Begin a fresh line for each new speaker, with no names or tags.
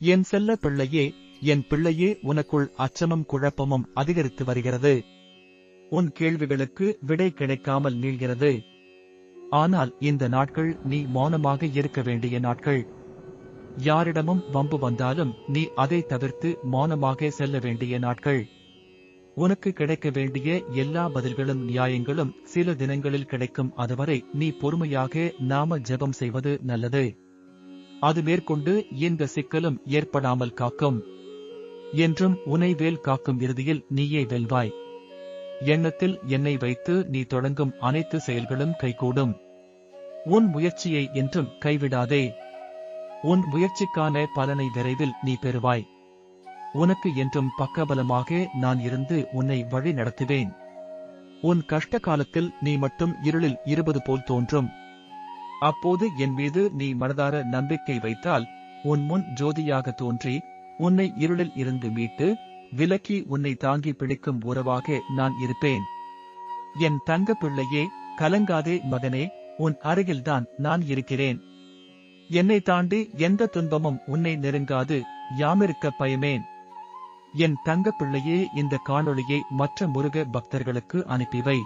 என் செல்ல பிள்ளையே என் பிள்ளையே உனக்குள் அச்சமும் குழப்பமும் அதிகரித்து வருகிறது. உன் கேள்விகளுக்கு விடை கிடைக்காமல் நீள்கிறது. ஆனால் இந்த நாட்கள் நீ மௌனமாக இருக்க வேண்டிய நாட்கள். யாரிடமும் வம்பு வந்தாலும் நீ அதை தவிர்த்து மௌனமாக செல்ல வேண்டிய நாட்கள். உனக்கு கிடைக்க வேண்டிய எல்லா பதில்களும் நியாயங்களும் சில தினங்களில் கிடைக்கும். அதுவரை நீ பொறுமையாக நாம ஜெபம் செய்வது நல்லது. அது மேற்கொண்டு எந்த சிக்கலும் ஏற்படாமல் காக்கும். என்றும் உனை வேல் காக்கும் இறுதியில் நீயே வெல்வாய். எண்ணத்தில் என்னை வைத்து நீ தொடங்கும் அனைத்து செயல்களும் கைகூடும். உன் முயற்சியை என்றும் கைவிடாதே. உன் முயற்சிக்கான பலனை விரைவில் நீ பெறுவாய். உனக்கு என்றும் பக்கபலமாக நான் இருந்து உன்னை வழி நடத்துவேன் உன் கஷ்ட காலத்தில் நீ மட்டும் இருளில் இருபது போல் தோன்றும். அப்போது என் மீது நீ மனதார நம்பிக்கை வைத்தால் உன் முன் ஜோதியாக தோன்றி உன்னை இருளில் இருந்து மீட்டு விலக்கி உன்னை தாங்கி பிடிக்கும் உறவாக நான் இருப்பேன். என் தங்க பிள்ளையே கலங்காதே மகனே உன் அருகில்தான் நான் இருக்கிறேன். என்னை தாண்டி எந்த துன்பமும் உன்னை நெருங்காது யாமிருக்க பயமேன். என் தங்க பிள்ளையே இந்த காணொளியை மற்ற முருக பக்தர்களுக்கு அனுப்பிவை.